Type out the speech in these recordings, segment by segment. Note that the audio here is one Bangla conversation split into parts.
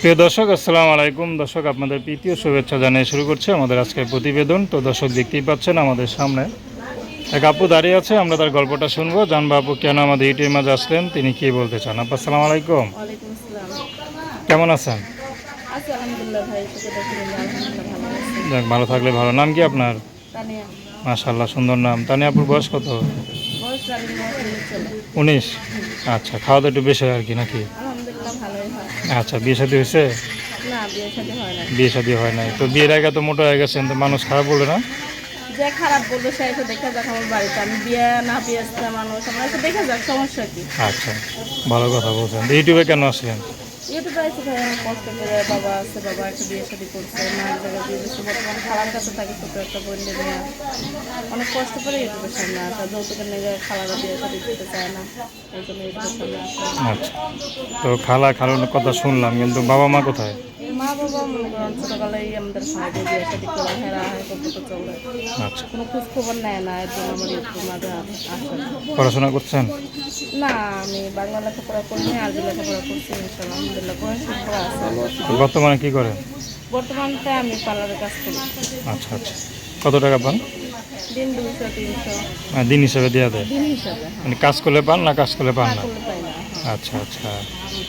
প্রিয় দর্শক আসসালামু আলাইকুম। দর্শক আপনাদের প্রীতীয় শুভেচ্ছা জানিয়ে শুরু করছে আমাদের আজকের প্রতিবেদন। তো দর্শক দেখতেই পাচ্ছেন আমাদের সামনে এক আপু দাঁড়িয়ে আছে। আমরা তার গল্পটা শুনব। জানব আপু কেন আমাদের ইউটিউবের মাঝে আসলেন? তিনি কি বলতে চান? আপু আসসালামু আলাইকুম। কেমন আছেন? যাক ভালো থাকলে ভালো। নাম কি আপনার? মাশাল্লাহ সুন্দর নাম। তানিয়া আপুর বয়স কত? উনিশ। আচ্ছা খাওয়া দাওয়া একটু বেশি হয় আর কি নাকি? আচ্ছা বিয়ে শাদী হয়েছে? না বিয়ে সাথে হয় না বিয়ে শাদী হয় নাই। তো বিয়ের আগে তো মোটা হয়ে গেছেন তো মানুষ খারাপ বলে না? যে খারাপ বলবে সে এসে দেখা যাক আমার বাড়িতে। আমি বিয়ে না বিয়ে মানুষ আমার এসে দেখা যাক সমস্যা কি? আচ্ছা ভালো কথা বলছেন। ইউটিউবে কেন আসলেন? ইউটিউবে ভাই অনেক কষ্ট বাবা বাবা একটা বিয়ে শাদি করছে মা এক জায়গায় বিয়ে দিচ্ছে বর্তমানে খালার কাছে থাকে একটা অনেক কষ্ট করে নিয়ে করতে চায় না, এই জন্য আচ্ছা। তো খালা, খালার কথা শুনলাম, কিন্তু বাবা মা কোথায়? মা বাবা মনে করেন ছোটবেলায় আমাদের বিয়ে হয় চলে আচ্ছা। কোনো খোঁজ খবর নেয় না এর জন্য আমার ইউটিউবের মাঝে পড়াশোনা করছেন? না আমি বাংলা লেখাপড়া করিনি আরবি লেখাপড়া করছি ইনশাল্লাহ আলহামদুলিল্লাহ কোরআন শরীফ আছে। বর্তমানে কি করেন? বর্তমানটা আমি পার্লারের কাজ করি। আচ্ছা আচ্ছা। কত টাকা পান? দিন দুশো তিনশো। মানে দিন হিসাবে দেওয়া দেয় দিন হিসাবে। মানে কাজ করলে পান না কাজ করলে পান না? আচ্ছা আচ্ছা।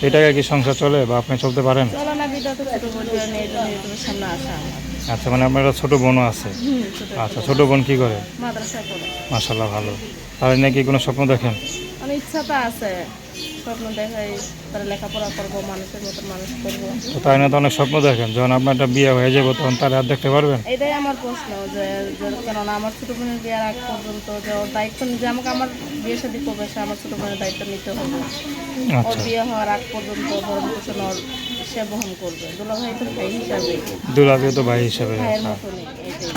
এটাকে কি সংসার চলে বা আপনি চলতে পারেন। আচ্ছা মানে আপনার একটা ছোটো বোনও আছে? আচ্ছা ছোটো বোন কি করে? মাসাল্লাহ ভালো। তাহলে নাকি কোনো স্বপ্ন দেখেন? মানে ইচ্ছা তো আছে। স্বপ্ন দেখাই তারা লেখাপড়া করব মানুষের মতো মানুষ করব। তো তাই না তো অনেক স্বপ্ন দেখেন যখন আপনার একটা বিয়ে হয়ে যাবে তখন তার আর দেখতে পারবেন? এটাই আমার প্রশ্ন যে কেননা আমার ছোটো বোনের বিয়ের আগ পর্যন্ত যে ওর দায়িত্ব যে আমাকে আমার বিয়ে শাদী করবে সে আমার ছোটো বোনের দায়িত্ব নিতে হবে। ওর আচ্ছা বিয়ে হওয়ার আগ পর্যন্ত ভরণ পোষণ ওর সে বহন করবে। দুলা ভাই তো ভাই হিসাবে। দুলাভাই তো ভাই হিসাবে হ্যাঁ। এটাই।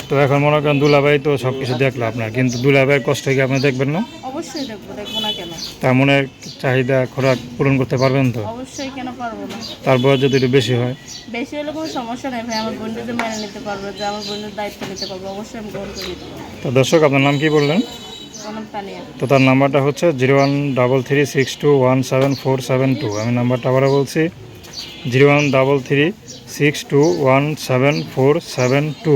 তো এখন মনে করেন দুলাভাই তো সব কিছু দেখল আপনার কিন্তু দুলাভাইয়ের কষ্ট কি আপনি দেখবেন না? অবশ্যই দেখব দেখব না কেন? তার মনের চাহিদা খোরাক পূরণ করতে পারবেন তো? অবশ্যই কেন পারব না? তার বয়স যদি একটু বেশি হয়? বেশি হলে কোনো সমস্যা নেই ভাই আমার যে মেনে নিতে পারবে যে আমার বোনের দায়িত্ব নিতে পারবে অবশ্যই আমি গ্রহণ করে নিতে পারব। তো দর্শক আপনার নাম কি বললেন? তো তার নাম্বারটা হচ্ছে zero one double three six two one seven four seven two. আমি নাম্বারটা আবারও বলছি zero one double three six two one seven four seven two.